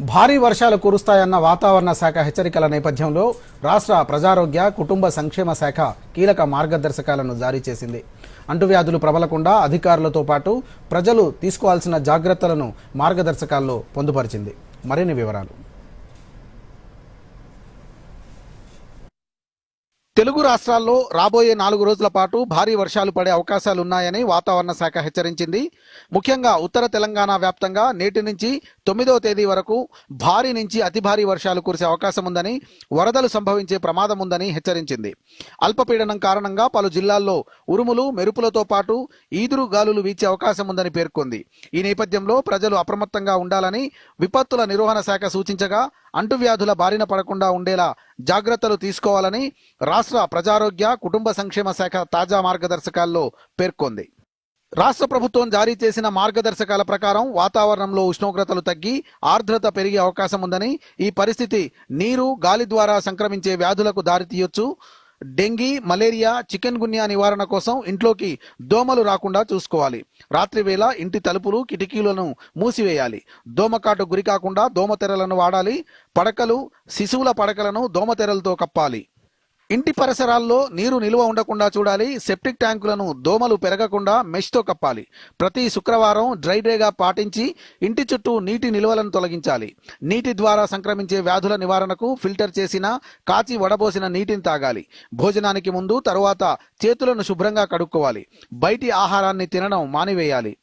భారీ వర్షాలు కురుస్తాయన్న వాతావరణ శాఖ హెచ్చరికల నేపథ్యంలో రాష్ట్ర ప్రజారోగ్య కుటుంబ సంక్షేమ శాఖ కీలక మార్గదర్శకాలను జారీ చేసింది. అంటువ్యాధులు ప్రబలకుండా అధికారులతో పాటు ప్రజలు తీసుకోవాల్సిన జాగ్రత్తలను మార్గదర్శకాల్లో పొందుపరిచింది. మరిన్ని వివరాలు. తెలుగు రాష్ట్రాల్లో రాబోయే నాలుగు రోజుల పాటు భారీ వర్షాలు పడే అవకాశాలు ఉన్నాయని వాతావరణ శాఖ హెచ్చరించింది. ముఖ్యంగా ఉత్తర తెలంగాణ వ్యాప్తంగా నేటి నుంచి తొమ్మిదవ తేదీ వరకు భారీ నుంచి అతి భారీ వర్షాలు కురిసే అవకాశం ఉందని వరదలు సంభవించే ప్రమాదం ఉందని హెచ్చరించింది. అల్పపీడనం కారణంగా పలు జిల్లాల్లో ఉరుములు మెరుపులతో పాటు ఈదురు గాలులు వీచే అవకాశం ఉందని పేర్కొంది. ఈ నేపథ్యంలో ప్రజలు అప్రమత్తంగా ఉండాలని విపత్తుల నిర్వహణ శాఖ సూచించగా అంటువ్యాధుల బారిన పడకుండా ఉండేలా జాగ్రత్తలు తీసుకోవాలని రాష్ట్ర ప్రజారోగ్య కుటుంబ సంక్షేమ శాఖ తాజా మార్గదర్శకాల్లో పేర్కొంది. రాష్ట్ర ప్రభుత్వం జారీ చేసిన మార్గదర్శకాల ప్రకారం వాతావరణంలో ఉష్ణోగ్రతలు తగ్గి ఆర్ద్రత పెరిగే అవకాశం ఉందని ఈ పరిస్థితి నీరు గాలి ద్వారా సంక్రమించే వ్యాధులకు దారితీయొచ్చు. డెంగీ మలేరియా చికెన్ గున్యా నివారణ కోసం ఇంట్లోకి దోమలు రాకుండా చూసుకోవాలి. రాత్రి వేళ ఇంటి తలుపులు కిటికీలను మూసివేయాలి. దోమకాటు గురి కాకుండా దోమతెరలను వాడాలి. పడకలు శిశువుల పడకలను దోమతెరలతో కప్పాలి. ఇంటి పరిసరాల్లో నీరు నిల్వ ఉండకుండా చూడాలి సెప్టిక్ ట్యాంకులను దోమలు పెరగకుండా మెష్తో కప్పాలి. ప్రతి శుక్రవారం డ్రై డేగా పాటించి ఇంటి చుట్టూ నీటి నిల్వలను తొలగించాలి. నీటి ద్వారా సంక్రమించే వ్యాధుల నివారణకు ఫిల్టర్ చేసిన కాచి వడబోసిన నీటిని తాగాలి. భోజనానికి ముందు తరువాత చేతులను శుభ్రంగా కడుక్కోవాలి. బయటి ఆహారాన్ని తినడం మానివేయాలి.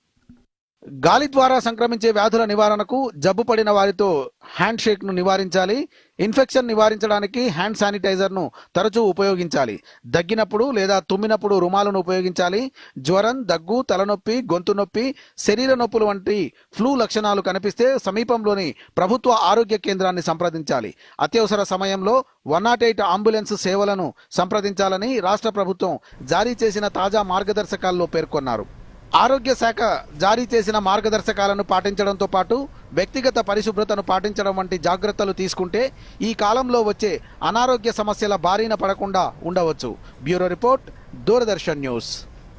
గాలి ద్వారా సంక్రమించే వ్యాధుల నివారణకు జబ్బు పడిన వారితో హ్యాండ్ షేక్ను నివారించాలి ఇన్ఫెక్షన్ నివారించడానికి హ్యాండ్ శానిటైజర్ను తరచూ ఉపయోగించాలి. దగ్గినప్పుడు లేదా తుమ్మినప్పుడు రుమాలను ఉపయోగించాలి. జ్వరం దగ్గు తలనొప్పి గొంతు నొప్పి శరీర నొప్పులు వంటి ఫ్లూ లక్షణాలు కనిపిస్తే సమీపంలోని ప్రభుత్వ ఆరోగ్య కేంద్రాన్ని సంప్రదించాలి. అత్యవసర సమయంలో వన్ నాట్ ఎయిట్ అంబులెన్స్ సేవలను సంప్రదించాలని రాష్ట్ర ప్రభుత్వం జారీ చేసిన తాజా మార్గదర్శకాల్లో పేర్కొన్నారు. ఆరోగ్య శాఖ జారీ చేసిన మార్గదర్శకాలను పాటించడంతో పాటు వ్యక్తిగత పరిశుభ్రతను పాటించడం వంటి జాగ్రత్తలు తీసుకుంటే ఈ కాలంలో వచ్చే అనారోగ్య సమస్యల బారిన పడకుండా ఉండవచ్చు. Bureau report Doordarshan news.